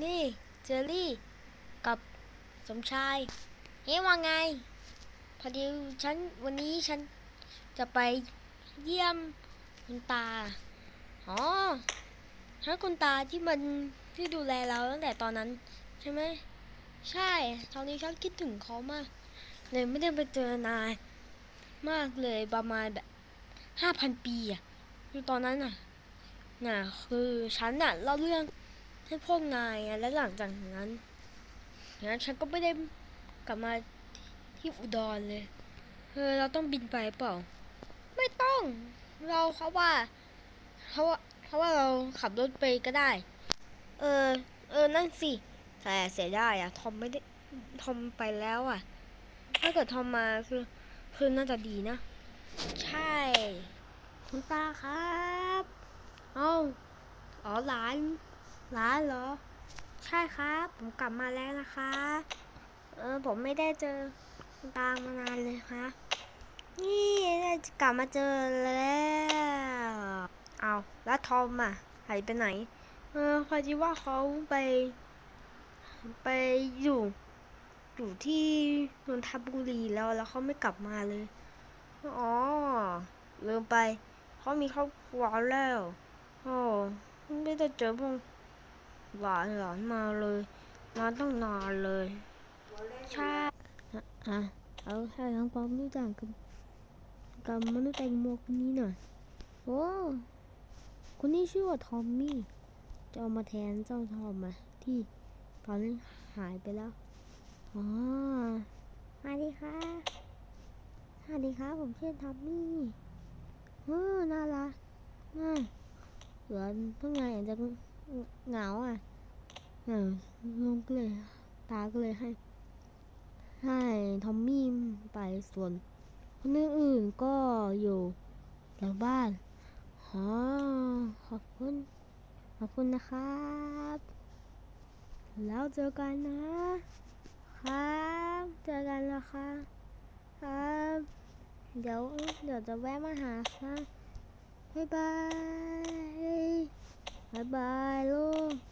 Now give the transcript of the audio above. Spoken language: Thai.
นี่เจอรี่ กับสมชายเฮ้ว่าไง พอดีฉันวันนี้ฉันจะไปเยี่ยมคุณตา อ๋อฉันคุณตาที่มันที่ดูแลเราตั้งแต่ตอนนั้น ใช่ไหม ใช่ ตอนนี้ฉันคิดถึงเขามากเลยไม่ได้ไปเจอนายมากเลยประมาณแบบห้าพันปีอะคือตอนนั้นน่ะน่ะ คือฉันน่ะเล่าเรื่อง ให้พวกนายอะและหลังจากนั้นงั้นฉันก็ไม่ได้กลับมาที่อุดรเลยเออเราต้องบินไปเปล่า ไม่ต้อง เราเขาว่าเขาว่าเขาว่าเราขับรถไปก็ได้ เออ เออ นั่นสิ แต่เสียดายอะทอมไม่ได้ ทอมไปแล้วอะถ้าเกิดทอมมาคือ คือน่าจะดีนะ ใช่ คุณตาครับ เอาอ๋อหลาน หลานเหรอ ใช่ครับ ผมกลับมาแล้วนะคะ เออผมไม่ได้เจอตามานานเลยครับนี่ได้กลับมาเจอแล้ว เอาแล้วทอมอะหายไปไหน เออพอดีว่าเขาไป ไปอยู่ อยู่ที่นนทบุรีแล้วแล้วเขาไม่กลับมาเลย อ๋อลืมไปเขามีครอบครัวแล้ว โอ้ไม่ได้เจอพวก หลานหลานมาเลยนานต้องนานเลยใช่อะอะเอาให้ทำความรู้จักกับกับมนุษย์แตงโมคนนี้หน่อยโอ้คนนี้ชื่อว่าทอมมี่จะเอามาแทนเจ้าทอมมาที่ตอนนี้หายไปแล้วอ๋อสวัสดีค่ะสวัสดีค่ะผมชื่อทอมมี่เออน่ารักน่าเหลือเพิ่งไงอาจจะ เหงาอะเออลุงก็เลย ตาก็เลยให้ ให้ทอมมี่ไปส่วน คนอื่นๆก็อยู่หลังบ้านอ๋อขอบคุณ ขอบคุณนะครับ แล้วเจอกันนะครับ เจอกันแล้วค่ะครับ เดี๋ยว เดี๋ยวจะแวะมาหาค่ะบ๊ายบาย บ๊าย